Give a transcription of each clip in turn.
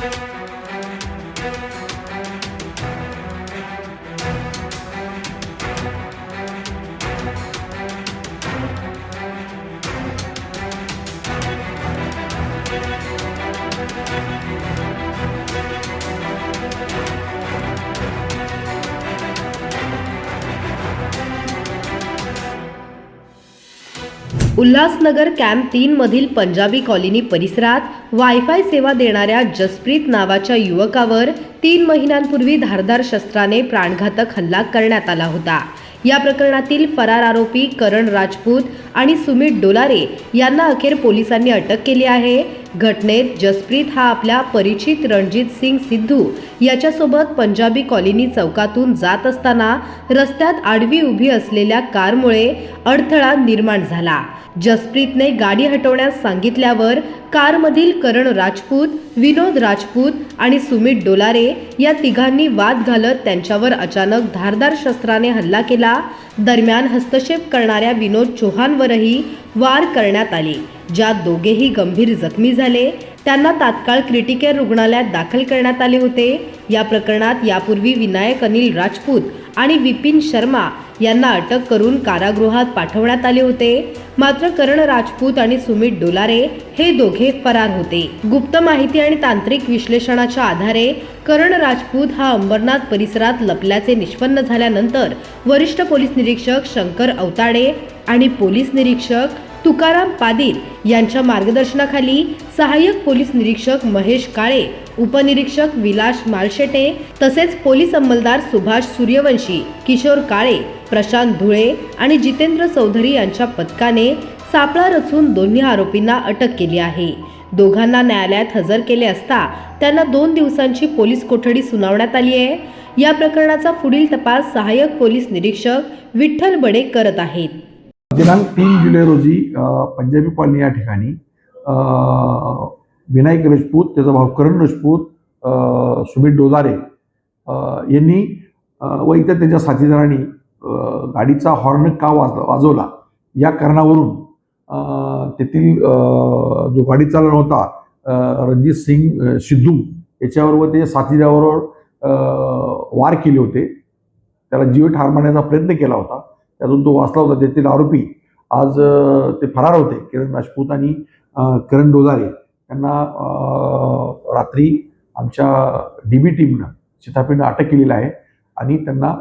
Müzik Ulhasnagar camp तीन मधील Punjabi colony परिसरात वायफाय सेवा देणाऱ्या जसप्रीत नावाच्या युवकावर तीन महिन्यांपूर्वी धारदार शस्त्राने प्राणघातक हल्ला करण्यात आला होता. या प्रकरणातील फरार आरोपी करण राजपूत आणि सुमित डोलारे यांना अखेर पोलिसांनी अटक केली आहे. घटनेत जसप्रीत हा आपल्या परिचित रणजित सिंग सिद्धू याच्यासोबत पंजाबी कॉलनी चौकातून जात असताना रस्त्यात आडवी उभी असलेल्या कारमुळे अडथळा निर्माण झाला. जसप्रीतने गाडी हटवण्यास सांगितल्यावर कारमधील करण राजपूत विनोद राजपूत आणि सुमित डोलारे या तिघांनी वाद घालत त्यांच्यावर अचानक धारदार शस्त्राने हल्ला केला. दरम्यान हस्तक्षेप करणाऱ्या विनोद चौहानवरही वार करण्यात आले. ज्या दोघेही गंभीर जखमी झाले त्यांना तात्काळ क्रिटिकेअर रुग्णालयात दाखल करण्यात आले होते. या प्रकरणात यापूर्वी विनायक अनिल राजपूत आणि विपिन शर्मा यांना अटक करून कारागृहात पाठवण्यात आले होते. मात्र करण राजपूत आणि सुमित डोलारे हे दोघे फरार होते. गुप्त माहिती आणि तांत्रिक विश्लेषणाच्या आधारे करण राजपूत हा अंबरनाथ परिसरात लपल्याचे निष्पन्न झाल्यानंतर वरिष्ठ पोलीस निरीक्षक शंकर अवताडे आणि पोलीस निरीक्षक तुकाराम पादील यांच्या मार्गदर्शनाखाली सहाय्यक पोलीस निरीक्षक महेश काळे उपनिरीक्षक विलास मालशेटे तसेच पोलीस अंमलदार सुभाष सूर्यवंशी किशोर काळे प्रशांत धुळे आणि जितेंद्र चौधरी यांच्या पथकाने सापळा रचून दोन्ही आरोपींना अटक केली आहे. दोघांना न्यायालयात हजर केले असता त्यांना दोन दिवसांची पोलीस कोठडी सुनावण्यात आली आहे. या प्रकरणाचा पुढील तपास सहाय्यक पोलीस निरीक्षक विठ्ठल बडे करत आहेत. दिनांक तीन जुलै रोजी पंजाबी कॉलनी या ठिकाणी विनायक राजपूत त्याचा भाऊ करण राजपूत सुमित डोलारे यांनी व इतर त्यांच्या साथीदारांनी गाडीचा हॉर्न का वाज वाजवला? या कारणावरून तेथील जो गाडी चालवणार होता रणजित सिंग सिद्धू याच्यावर व ते साथीदारावर वार केले होते. त्याला जीव ठार मारण्याचा प्रयत्न केला होता. त्यातून तो वाचला होता तेथील आरोपी. आज ते फरार होते किरण राजपूत आणि करण डोलारे त्यांना अ, रात्री आमच्या डी बी टीमनं सीतापीनं अटक केलेलं आहे आणि त्यांना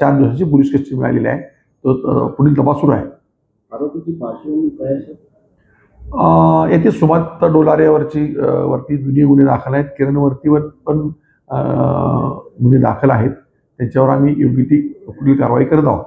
चार दिवसाची पोलीस कस्टडी मिळालेली आहे. तो पुढील तपास सुरू आहे. आरोपीची पार्श्वभूमी काय असेल अ, येथे सुमात डोलारेवरची वरती जुने गुन्हे दाखल आहेत. किरणवरतीवर पण गुन्हे दाखल आहेत. त्याच्यावर आम्ही योग्य ती पुढील कारवाई करत आहोत.